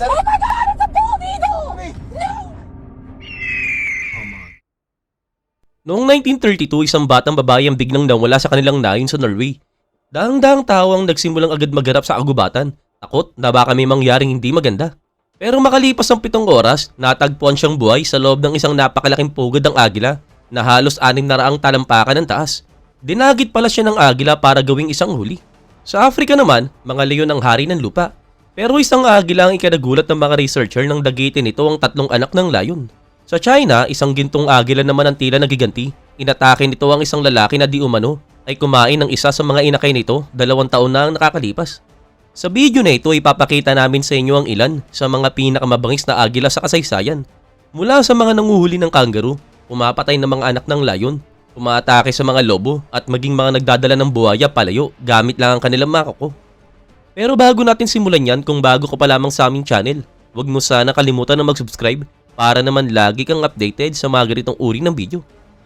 sir. Oh my God! It's a bull eagle! No! Noong 1932, isang batang babae ang biglang nawala sa kanilang nayon sa Norway. Dahang-dahang tao ang nagsimulang agad magharap sa kagubatan, takot na baka may mangyaring hindi maganda. Pero makalipas ang pitong oras, natagpuan siyang buhay sa loob ng isang napakalaking pugad ng agila na halos anim na raang talampakan ng taas. Dinagit pala siya ng agila para gawing isang huli. Sa Afrika naman, mga leon ang hari ng lupa. Pero isang agila ang ikinagulat ng mga researcher nang dagitin nito ang tatlong anak ng layon. Sa China, isang gintong agila naman ang tila nagiganti. Inatake nito ang isang lalaki na di umano ay kumain ng isa sa mga inakay nito dalawang taon na ang nakakalipas. Sa video na ito ipapakita namin sa inyo ang ilan sa mga pinakamabangis na agila sa kasaysayan. Mula sa mga nanguhuli ng kangaroo, pumapatay ng mga anak ng layon, umaatake sa mga lobo at maging mga nagdadala ng buhaya palayo gamit lang ang kanilang makako. Pero bago natin simulan yan, kung bago ka pa lamang sa aming channel, huwag mo sana kalimutan na mag-subscribe para naman lagi kang updated sa mga ganitong uri ng video.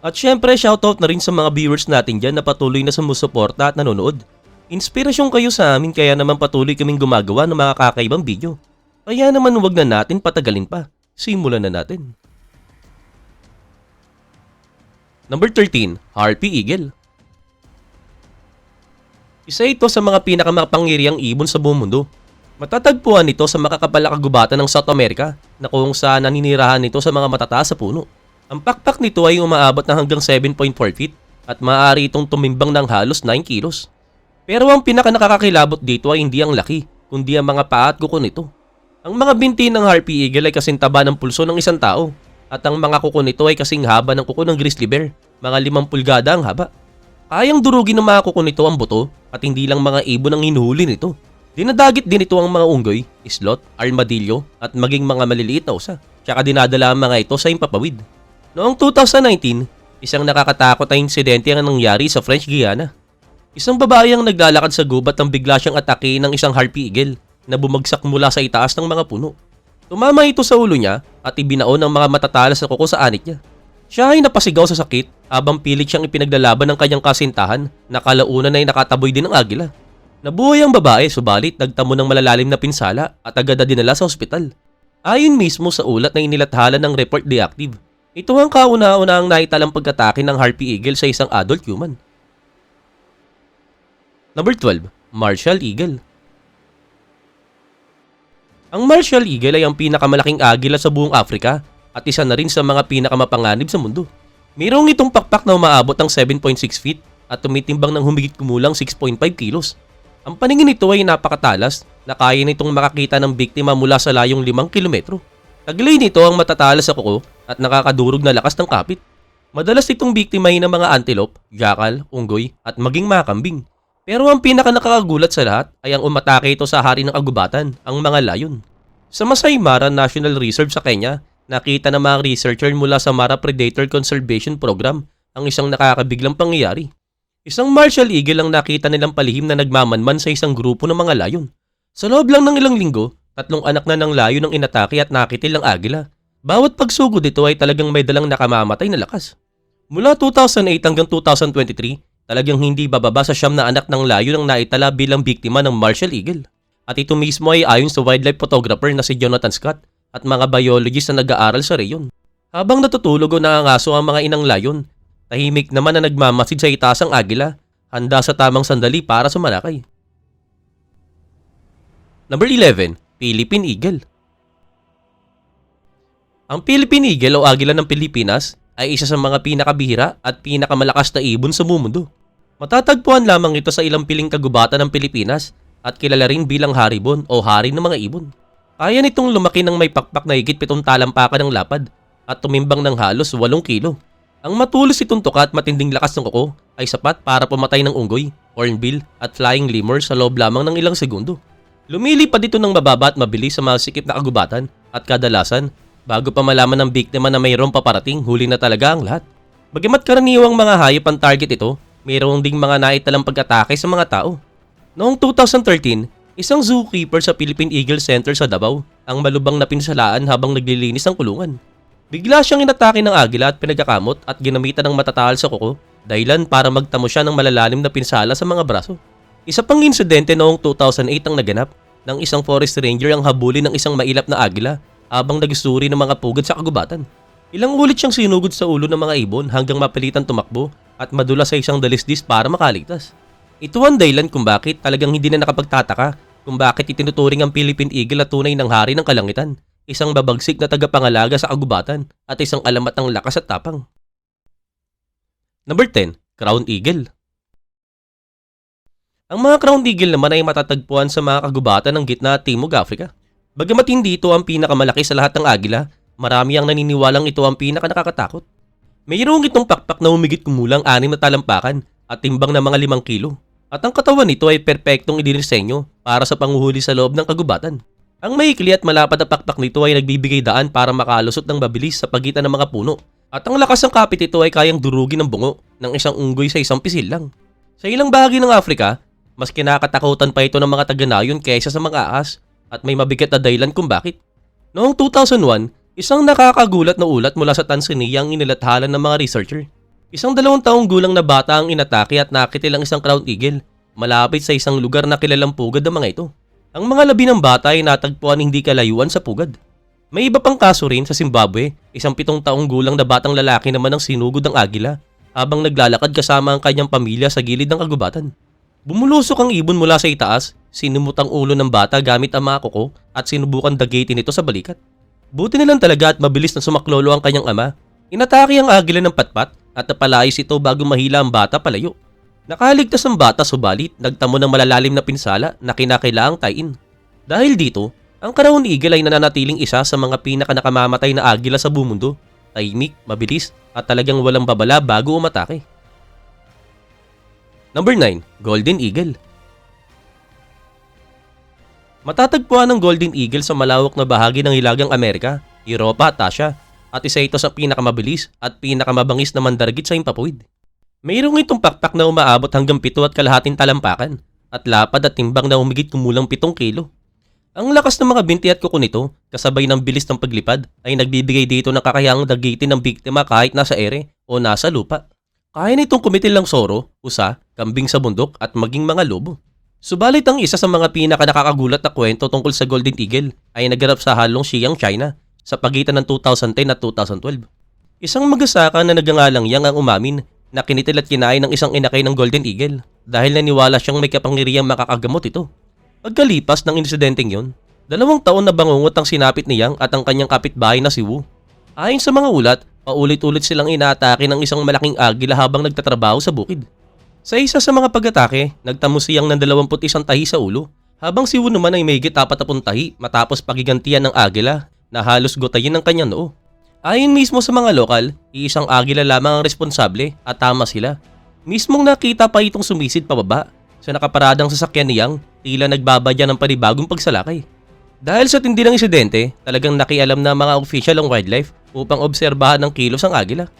At syempre, shoutout na rin sa mga viewers natin dyan na patuloy na sumusuporta at nanonood. Inspirasyon kayo sa amin kaya naman patuloy kaming gumagawa ng mga kakaibang video. Kaya naman huwag na natin patagalin pa. Simulan na natin. Number 13, Harpy Eagle. Isa ito sa mga pinakamakapangyariang ibon sa buong mundo. Matatagpuan ito sa makakapal na kagubatan ng South America na kung saan naninirahan nito sa mga matataas sa puno. Ang pakpak nito ay umaabot na hanggang 7.4 feet at maaari itong tumimbang ng halos 9 kilos. Pero ang pinaka nakakakilabot dito ay hindi ang laki, kundi ang mga paa at kuko nito. Ang mga binti ng Harpy Eagle ay kasing taba ng pulso ng isang tao at ang mga kuko nito ay kasing haba ng kuko ng grizzly bear, mga 5 pulgada ang haba. Kayang durugin ng mga kuko nito ang buto at hindi lang mga ibon ang hinuhuli nito. Dinadagit din ito ang mga unggoy, islot, armadillo at maging mga maliliit na usa. Tsaka dinadala ang mga ito sa impapawid. Noong 2019, isang nakakatakot na insidente ang nangyari sa French Guiana. Isang babae ang naglalakad sa gubat nang bigla siyang atake ng isang harpy eagle na bumagsak mula sa itaas ng mga puno. Tumama ito sa ulo niya at ibinaon ng mga matatalas na kuko sa anit niya. Siya ay napasigaw sa sakit habang pilit siyang ipinaglalaban ng kanyang kasintahan na kalaunan ay nakataboy din ng agila. Nabuhay ang babae subalit nagtamo ng malalalim na pinsala at agad na dinala sa ospital. Ayon mismo sa ulat na inilathala ng report deactive, ito ang kauna-unahang naitalang pagkatake ng harpy eagle sa isang adult human. Number 12, Martial Eagle. Ang Martial Eagle ay ang pinakamalaking agila sa buong Afrika at isa na rin sa mga pinakamapanganib sa mundo. Mayroong itong pakpak na umaabot ng 7.6 feet at tumitimbang ng humigit kumulang 6.5 kilos. Ang paningin nito ay napakatalas na kaya nitong makakita ng biktima mula sa layong 5 kilometro. Taglay nito ang matatalas sa kuko at nakakadurog na lakas ng kapit. Madalas itong biktimahin ng mga antelope, jackal, unggoy at maging mga kambing. Pero ang pinaka nakakagulat sa lahat ay ang umatake ito sa hari ng kagubatan, ang mga layon. Sa Masai Mara National Reserve sa Kenya, nakita ng mga researcher mula sa Mara Predator Conservation Program ang isang nakakabiglang pangyayari. Isang martial eagle ang nakita nilang palihim na nagmamanman sa isang grupo ng mga layon. Sa loob lang ng ilang linggo, tatlong anak na ng layon ang inatake at nakitil ang agila. Bawat pagsugod dito ay talagang may dalang nakamamatay na lakas. Mula 2008 hanggang 2023, talagang hindi bababa sa siyam na anak ng layon ang naitala bilang biktima ng martial eagle. At ito mismo ay ayon sa wildlife photographer na si Jonathan Scott at mga biologist na nag-aaral sa reyon. Habang natutulog o nangangaso ang mga inang layon, tahimik naman na nagmamasid sa itaas agila, handa sa tamang sandali para sumalakay. Number 11, Philippine Eagle. Ang Philippine Eagle o agila ng Pilipinas ay isa sa mga pinakabihira at pinakamalakas na ibon sa mundo. Matatagpuan lamang ito sa ilang piling kagubatan ng Pilipinas at kilala rin bilang haribon o hari ng mga ibon. Kaya nitong lumaki ng may pakpak na higit pitong talampakan ng lapad at tumimbang ng halos 8 kilo. Ang matulis itong tuka at matinding lakas ng kuko ay sapat para pumatay ng unggoy, hornbill at flying lemur sa loob lamang ng ilang segundo. Lumilipad dito ng mababa at mabilis sa mga sikip na kagubatan at kadalasan bago pa malaman ng biktima na mayroong paparating huli na talaga ang lahat. Bagamat karaniwang mga hayop ang target ito, mayroong ding mga naitalang pag-atake sa mga tao. Noong 2013, isang zookeeper sa Philippine Eagle Center sa Davao ang malubang napinsalaan habang naglilinis ng kulungan. Bigla siyang inatake ng agila at pinagkakamot at ginamitan ng matatahal sa kuko dahilan para magtamo siya ng malalalim na pinsala sa mga braso. Isa pang insidente noong 2008 ang naganap ng isang forest ranger ang habulin ng isang mailap na agila habang nagsusuri ng mga pugad sa kagubatan. Ilang ulit siyang sinugod sa ulo ng mga ibon hanggang mapilitan tumakbo at madula sa isang dalisdis para makaligtas. Ito ang dahilan kung bakit talagang hindi na nakapagtataka kung bakit itinuturing ang Philippine Eagle at tunay ng hari ng kalangitan, isang babagsik na tagapangalaga sa kagubatan at isang alamat ng lakas at tapang. Number 10, Crown Eagle. Ang mga Crown Eagle naman ay matatagpuan sa mga kagubatan ng gitna at timog Africa. Bagamat hindi ito ang pinakamalaki sa lahat ng agila, marami ang naniniwalang ito ang pinaka nakakatakot. Mayroong itong pakpak na humigit kumulang anim na talampakan at timbang na mga limang kilo. At ang katawan nito ay perpektong idinisenyo para sa panguhuli sa loob ng kagubatan. Ang maikli at malapad na pakpak nito ay nagbibigay daan para makalusot ng mabilis sa pagitan ng mga puno. At ang lakas ng kapit ito ay kayang durugin ng bungo ng isang unggoy sa isang pisil lang. Sa ilang bahagi ng Afrika, mas kinakatakutan pa ito ng mga taga-nayon kaysa sa mga ahas at may mabigat na dahilan kung bakit. Noong 2001, isang nakakagulat na ulat mula sa Tanzania ang inilathala ng mga researcher. Isang dalawang taong gulang na bata ang inatake at nakitil ang isang crown eagle malapit sa isang lugar na kilalang pugad ng mga ito. Ang mga labi ng bata ay natagpuan hindi kalayuan sa pugad. May iba pang kaso rin sa Zimbabwe, isang pitong taong gulang na batang lalaki naman ang sinugod ng agila habang naglalakad kasama ang kanyang pamilya sa gilid ng kagubatan. Bumulusok ang ibon mula sa itaas, sinumut ang ulo ng bata gamit ang mga kuko at sinubukan dagitin ito sa balikat. Buti nilang talaga at mabilis na sumaklolo ang kanyang ama. Inatake ang agila ng patpat at napalayas ito bago mahila ang bata palayo. Nakaligtas ang bata subalit nagtamo ng malalalim na pinsala na kinakailangang tain. Dahil dito, ang Crown Eagle ay nananatiling isa sa mga pinakanakamamatay na agila sa bumundo. Tahimik, mabilis, at talagang walang babala bago umatake. Number 9, Golden Eagle. Matatagpuan ang Golden Eagle sa malawak na bahagi ng Hilagang Amerika, Europa at Asia, at isa ito sa pinakamabilis at pinakamabangis na mandargit sa himpapawid. Mayroong itong pakpak na umaabot hanggang pito at kalahating talampakan at lapad at timbang na umigit kumulang pitong kilo. Ang lakas ng mga binti at kuko nito, kasabay ng bilis ng paglipad, ay nagbibigay dito ng kakayahang dagitin ng biktima kahit nasa ere o nasa lupa. Kaya nitong kumitil ng soro, usa, kambing sa bundok at maging mga lobo. Subalit ang isa sa mga pinaka nakakagulat na kwento tungkol sa Golden Eagle ay naganap sa halong Xi'an, China sa pagitan ng 2010 at 2012. Isang magasaka na nagangalang Yang ang umamin na kinitil at kinain ng isang inakay ng Golden Eagle dahil naniwala siyang may kapangyarihang makakagamot ito. Pagkalipas ng insidenteng yon, dalawang taon na bangungot ang sinapit ni Yang at ang kanyang kapitbahay na si Wu. Ayon sa mga ulat, paulit-ulit silang inaatake ng isang malaking agila habang nagtatrabaho sa bukid. Sa isa sa mga pag-atake, nagtamo siyang ng 21 tahi sa ulo, habang si Wu naman ay may git 40 tahi matapos pagigantian ng agila na halos gotayin ng kanyang noo. Ayon mismo sa mga lokal, iisang agila lamang ang responsable at tama sila. Mismong nakita pa itong sumisid pababa sa nakaparadang sasakyan ni Yang, tila nagbabadya ng panibagong pagsalakay. Dahil sa tindi ng insidente, talagang nakialam na mga official ng wildlife upang obserbahan ng kilos ang agila.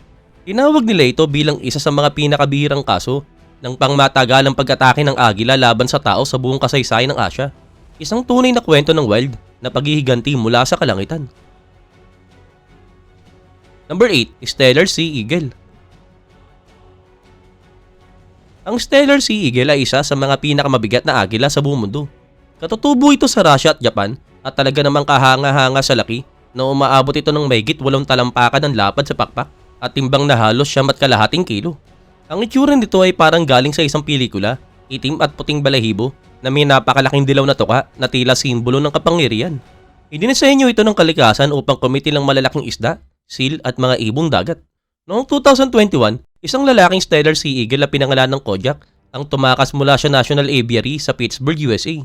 Tinawag nila ito bilang isa sa mga pinakabihirang kaso ng pangmatagalang pag-atake ng agila laban sa tao sa buong kasaysayan ng Asya. Isang tunay na kwento ng wild na paghihiganti mula sa kalangitan. Number 8, Stellar Sea Eagle. Ang Stellar Sea Eagle ay isa sa mga pinakamabigat na agila sa buong mundo. Katutubo ito sa Russia at Japan at talaga namang kahanga-hanga sa laki na umaabot ito ng mayigit walong talampakan ng lapad sa pakpak at timbang na halos siyam at kalahating kilo. Ang itsura nito ay parang galing sa isang pelikula, itim at puting balahibo na may napakalaking dilaw na tuka na tila simbolo ng kapangyarihan. Idinisenyo ito ng kalikasan upang kumitil ng malalaking isda, seal at mga ibong dagat. Noong 2021, isang lalaking Stellar Sea Eagle na pinangalan ng Kojak ang tumakas mula sa National Aviary sa Pittsburgh, USA.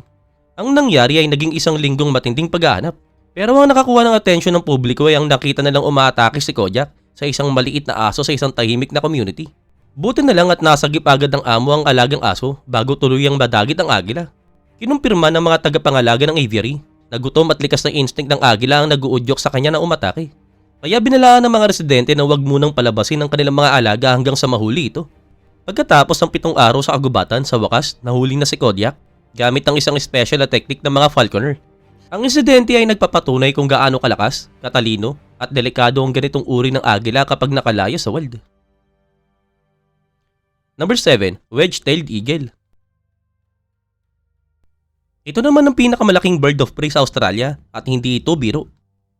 Ang nangyari ay naging isang linggong matinding paghahanap. Pero ang nakakuha ng atensyon ng publiko ay ang nakita nilang umaatake si Kojak sa isang maliit na aso sa isang tahimik na community. Buti na lang at nasagip agad ng amo ang alagang aso bago tuluyang madagit ang agila. Kinumpirma ng mga tagapangalaga ng aviary na gutom at likas na instinct ng agila ang naguudyok sa kanya na umatake. Kaya binalaan ng mga residente na huwag munang palabasin ang kanilang mga alaga hanggang sa mahuli ito. Pagkatapos ng pitong araw sa kagubatan, sa wakas, nahuli na si Kodiak gamit ang isang special na technique ng mga falconer. Ang insidente ay nagpapatunay kung gaano kalakas, katalino, at delikado ang ganitong uri ng agila kapag nakalaya sa wild. Number 7, Wedge-tailed Eagle. Ito naman ang pinakamalaking bird of prey sa Australia at hindi ito biro.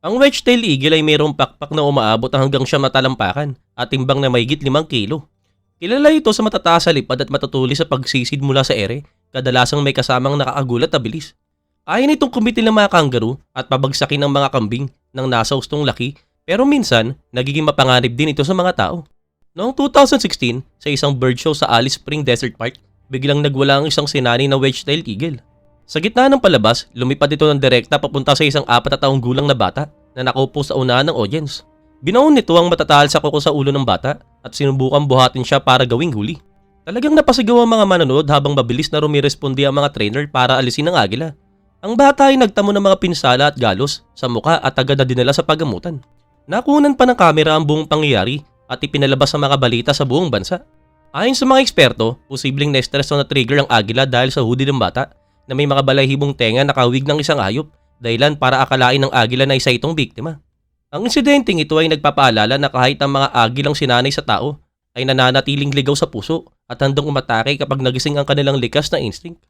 Ang wedge-tail eagle ay mayroong pakpak na umaabot hanggang siya matalampakan at timbang na mayigit 5 kilo. Kilala ito sa matataas sa lipad at matutulis sa pagsisid mula sa ere, kadalasang may kasamang nakakagulat na bilis. Kaya nitong kumitil ng mga kangaroo at pabagsakin ng mga kambing ng nasa ustong laki pero minsan nagiging mapanganib din ito sa mga tao. Noong 2016, sa isang bird show sa Alice Spring Desert Park, biglang nagwala ang isang sinani na wedge-tailed eagle. Sa gitna ng palabas, lumipad ito ng direkta papunta sa isang apat na taong gulang na bata na nakaupo sa unahan ng audience. Binaon nito ang matatahal sa kuko sa ulo ng bata at sinubukan buhatin siya para gawing huli. Talagang napasigaw ang mga manonood habang mabilis na rumiresponde ang mga trainer para alisin ang agila. Ang bata ay nagtamo ng mga pinsala at galos sa muka at agad na dinala sa pagamutan. Nakunan pa ng kamera ang buong pangyayari at ipinalabas sa mga balita sa buong bansa. Ayon sa mga eksperto, posibleng na-stress o na-trigger ang agila dahil sa hoodie ng bata na may mga balahibong tenga nakawig ng isang hayop dahilan para akalain ng agila na isa itong biktima. Ang insidenteng ito ay nagpapaalala na kahit ang mga agilang sinanay sa tao ay nananatiling ligaw sa puso at handang umatake kapag nagising ang kanilang likas na instinct.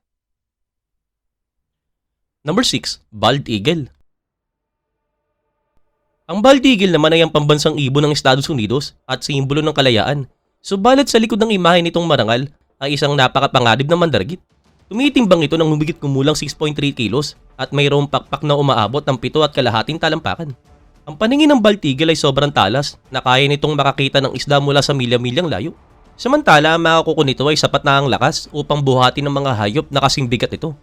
Number 6. Bald Eagle Ang eagle naman ay ang pambansang ibon ng Estados Unidos at simbolo ng kalayaan. Subalit sa likod ng imahe nitong marangal ay isang napakapanganib na mandargit. Tumitimbang ito ng humigit kumulang 6.3 kilos at mayroong pakpak na umaabot ng pito at kalahating talampakan. Ang paningin ng eagle ay sobrang talas na kaya nitong makakita ng isda mula sa milya-milyang layo. Samantala, ang mga kuko nito ay sapat na ang lakas upang buhatin ng mga hayop na kasing bigat ito.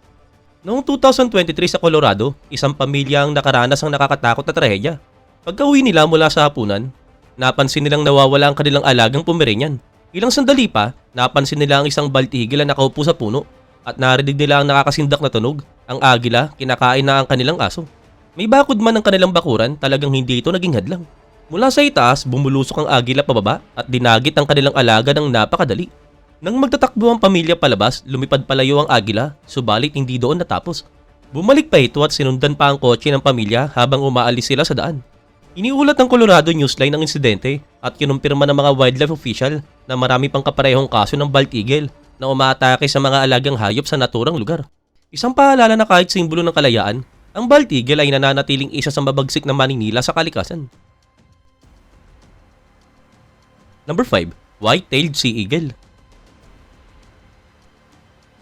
Noong 2023 sa Colorado, isang pamilya ang nakaranas ng nakakatakot na trahedya. Pagka-uwi nila mula sa hapunan, napansin nilang nawawala ang kanilang alagang Pomeranian. Ilang sandali pa, napansin nila ang isang eagle na nakaupo sa puno at narinig nila ang nakakasindak na tunog, ang agila, kinakain na ang kanilang aso. May bakod man ang kanilang bakuran, talagang hindi ito naging hadlang. Mula sa itaas, bumulusok ang agila pababa at dinagit ang kanilang alaga ng napakadali. Nang magtatakbo ang pamilya palabas, lumipad palayo ang agila, subalit hindi doon natapos. Bumalik pa ito at sinundan pa ang kotse ng pamilya habang umaalis sila sa daan. Iniulat ng Colorado Newsline ang insidente at kinumpirma ng mga wildlife official na marami pang kaparehong kaso ng bald eagle na umaatake sa mga alagang hayop sa naturang lugar. Isang paalala na kahit simbolo ng kalayaan, ang bald eagle ay nananatiling isa sa mabagsik na maninila sa kalikasan. Number 5. White-tailed Sea Eagle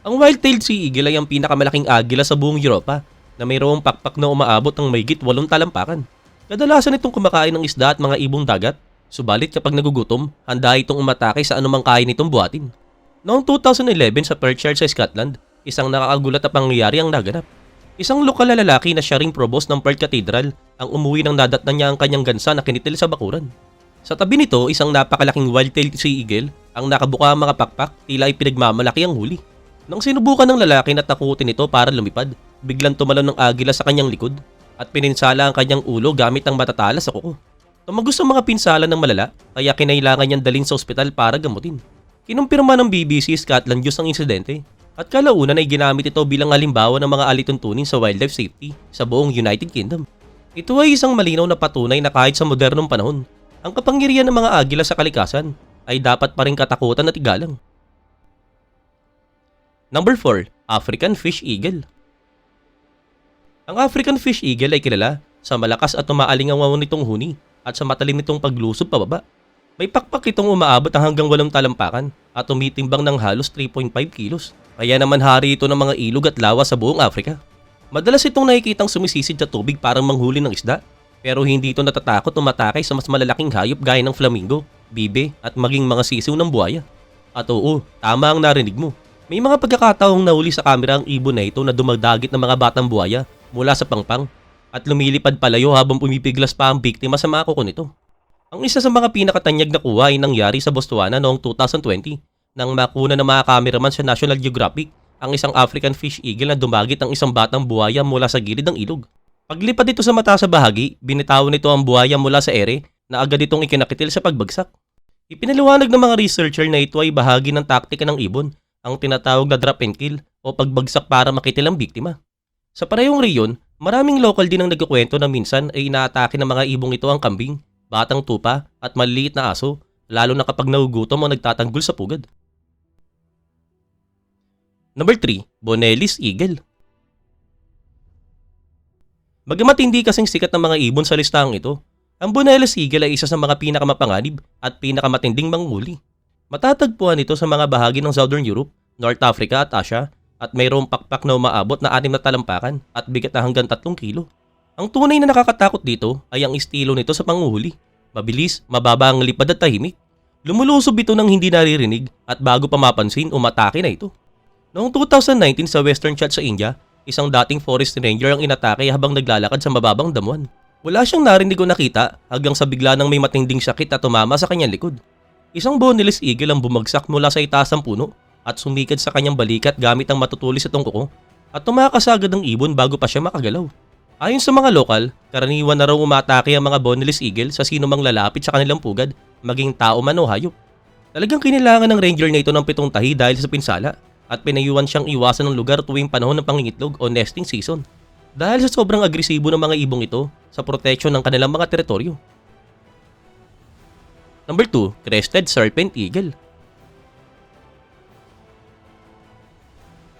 Ang white-tailed sea eagle ay ang pinakamalaking agila sa buong Europa na mayroong pakpak na umaabot ng mayigit walong talampakan. Kadalasan itong kumakain ng isda at mga ibong dagat, subalit kapag nagugutom, handa itong umatake sa anumang kain itong buhatin. Noong 2011 sa Perthshire sa Scotland, isang nakakagulat na pangyayari ang naganap. Isang lokal na lalaki na siya ring provost ng Perth Cathedral ang umuwi ng nadatnan niya ang kanyang gansa na kinitil sa bakuran. Sa tabi nito, isang napakalaking wild-tailed sea eagle ang nakabuka ang mga pakpak tila ay pinagmamalaki ang huli. Nang sinubukan ng lalaki na takutin ito para lumipad, biglang tumalon ng agila sa kanyang likod at pininsala ang kanyang ulo gamit ang matatalas sa kuko. Tumagos ang mga pinsala ng malala kaya kinailangan niyang dalhin sa ospital para gamutin. Kinumpirma ng BBC Scotland News ang insidente at kalaunan ay ginamit ito bilang halimbawa ng mga alituntunin sa wildlife safety sa buong United Kingdom. Ito ay isang malinaw na patunay na kahit sa modernong panahon, ang kapangyarihan ng mga agila sa kalikasan ay dapat pa rin katakutan at igalang. Number 4. African Fish Eagle Ang African Fish Eagle ay kilala sa malakas at umaalingaw nitong huni at sa matalim nitong paglusob pababa. May pakpak itong umaabot ng hanggang walong talampakan at tumitimbang ng halos 3.5 kilos. Kaya naman hari ito ng mga ilog at lawa sa buong Afrika. Madalas itong nakikitang sumisisid sa tubig para manghuli ng isda pero hindi ito natatakot umatake sa mas malalaking hayop gaya ng flamingo, bibe at maging mga sisiw ng buhaya. At oo, tama ang narinig mo. May mga pagkakataong nahuli sa kamera ang ibon na ito na dumadagit ng mga batang buhaya mula sa pangpang at lumilipad palayo habang pumipiglas pa ang biktima sa mga kuko nito. Ang isa sa mga pinakatanyag na kuha ay nangyari sa Botswana noong 2020 nang makuna ng mga cameraman sa National Geographic ang isang African fish eagle na dumagit ang isang batang buhaya mula sa gilid ng ilog. Paglipad dito sa mata sa bahagi, binitawan nito ang buhaya mula sa ere na agad itong ikinakitil sa pagbagsak. Ipinaliwanag ng mga researcher na ito ay bahagi ng taktika ng ibon, ang tinatawag na drop and kill o pagbagsak para makitil ang biktima. Sa parehong reyon, maraming local din ang nagkukwento na minsan ay inaatake ng mga ibong ito ang kambing, batang tupa at maliliit na aso, lalo na kapag nagugutom o nagtatanggol sa pugad. Number 3. Bonelli's Eagle Bagamat hindi kasing sikat ng mga ibon sa listahang ito, ang Boneless Eagle ay isa sa mga pinakamapanganib at pinakamatinding manghuli. Matatagpuan ito sa mga bahagi ng Southern Europe, North Africa at Asia at mayroong pakpak na umaabot na anim na talampakan at bigat na hanggang 3 kilo. Ang tunay na nakakatakot dito ay ang estilo nito sa panguhuli. Mabilis, mababa ang lipad at tahimik. Lumulusob ito ng hindi naririnig at bago pa mapansin, umatake na ito. Noong 2019 sa Western Chat sa India, isang dating forest ranger ang inatake habang naglalakad sa mababang damuhan. Wala siyang narinig o nakita hanggang sa bigla nang may matinding sakit at tumama sa kanyang likod. Isang boneless eagle ang bumagsak mula sa itaas ng puno at sumikad sa kanyang balikat gamit ang matutulis sa tungko at tumakas agad ng ibon bago pa siya makagalaw. Ayon sa mga lokal, karaniwan na raw umatake ang mga boneless eagle sa sino mang lalapit sa kanilang pugad, maging tao man o hayop. Talagang kinilangan ng ranger na ito ng pitong tahi dahil sa pinsala at pinayuan siyang iwasan ng lugar tuwing panahon ng pangingitlog o nesting season dahil sa sobrang agresibo ng mga ibong ito sa proteksyon ng kanilang mga teritoryo. Number 2, Crested Serpent Eagle.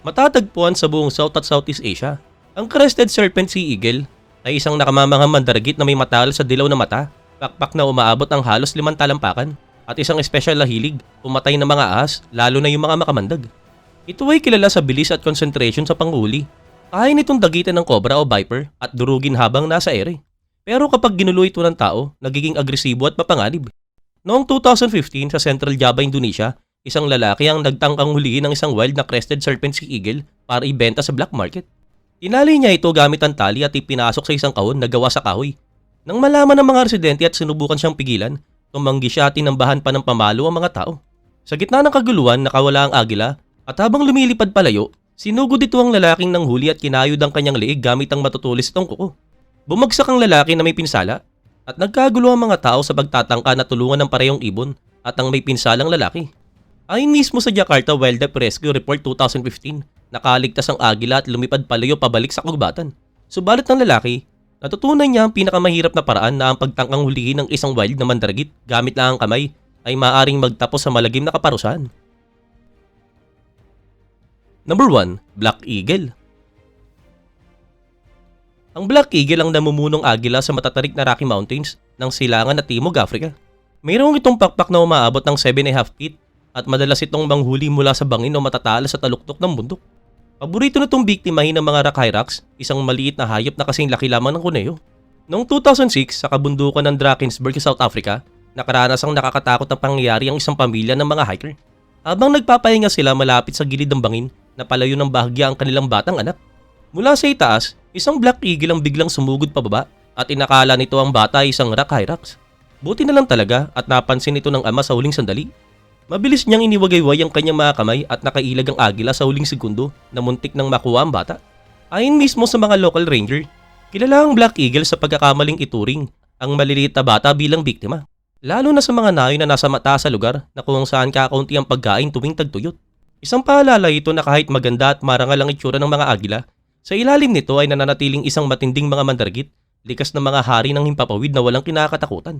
Matatagpuan sa buong South at Southeast Asia, ang Crested Serpent Sea Eagle ay isang nakamamangang mandaragit na may matal sa dilaw na mata, pakpak na umaabot ng halos limang talampakan, at isang espesyal na hilig, pumatay ng mga ahas, lalo na yung mga makamandag. Ito ay kilala sa bilis at concentration sa panghuli. Kaya nitong dagitan ng cobra o viper at durugin habang nasa ere. Pero kapag ginulo ito ng tao, nagiging agresibo at mapanganib. Noong 2015 sa Central Java, Indonesia, isang lalaki ang nagtangkang hulihin ng isang wild na crested serpent sea eagle para ibenta sa black market. Tinali niya ito gamit ang tali at ipinasok sa isang kahon na gawa sa kahoy. Nang malaman ng mga residente at sinubukan siyang pigilan, tumanggi siya at tinambahan pa ng pamalo ang mga tao. Sa gitna ng kaguluhan, nakawala ang agila at habang lumilipad palayo, sinugod ito ang lalaking ng huli at kinayod ang kanyang liig gamit ang matutulis itong kuko. Bumagsak ang lalaki na may pinsala at nagkagulo ang mga tao sa pagtatangka na tulungan ng parehong ibon at ang may pinsalang lalaki. Ayon mismo sa Jakarta Wildlife Rescue Report 2015, nakaligtas ang agila at lumipad palayo pabalik sa kagubatan. Subalit ng lalaki, natutunan niya ang pinakamahirap na paraan na ang pagtangkang hulihin ng isang wild na mandaragit gamit lang ang kamay ay maaring magtapos sa malagim na kaparusahan. Number 1, Black Eagle. Ang Black Eagle ang namumunong agila sa matatarik na Rocky Mountains ng silangan at Timog Africa. Mayroong itong pakpak na umaabot ng 7.5 feet at madalas itong manghuli mula sa bangin o matatala sa taluktok ng bundok. Paborito na itong biktimahin ng mga rock hyrax, isang maliit na hayop na kasing laki lamang ng kuneyo. Noong 2006, sa kabundukan ng Drakensberg sa South Africa, nakaranas ang nakakatakot na pangyayari ang isang pamilya ng mga hiker. Habang nagpapahinga sila malapit sa gilid ng bangin, napalayo ng bahagya ang kanilang batang anak. Mula sa itaas, isang black eagle ang biglang sumugod pababa at inakala nito ang bata ay isang rock hyrax. Buti na lang talaga at napansin ito ng ama sa huling sandali. Mabilis niyang iniwagayway ang kanyang mga kamay at nakailag ang agila sa huling segundo na muntik nang makuha ang bata. Ayon mismo sa mga local ranger, kilala ang Black Eagle sa pagkakamaling ituring ang maliliit na bata bilang biktima. Lalo na sa mga nayo na nasa mata sa lugar na kung saan kakaunti ang pagkain tuwing tagtuyot. Isang paalala ito na kahit maganda at marangal ang itsura ng mga agila, sa ilalim nito ay nananatiling isang matinding mga mandargit, likas na mga hari ng himpapawid na walang kinakatakutan.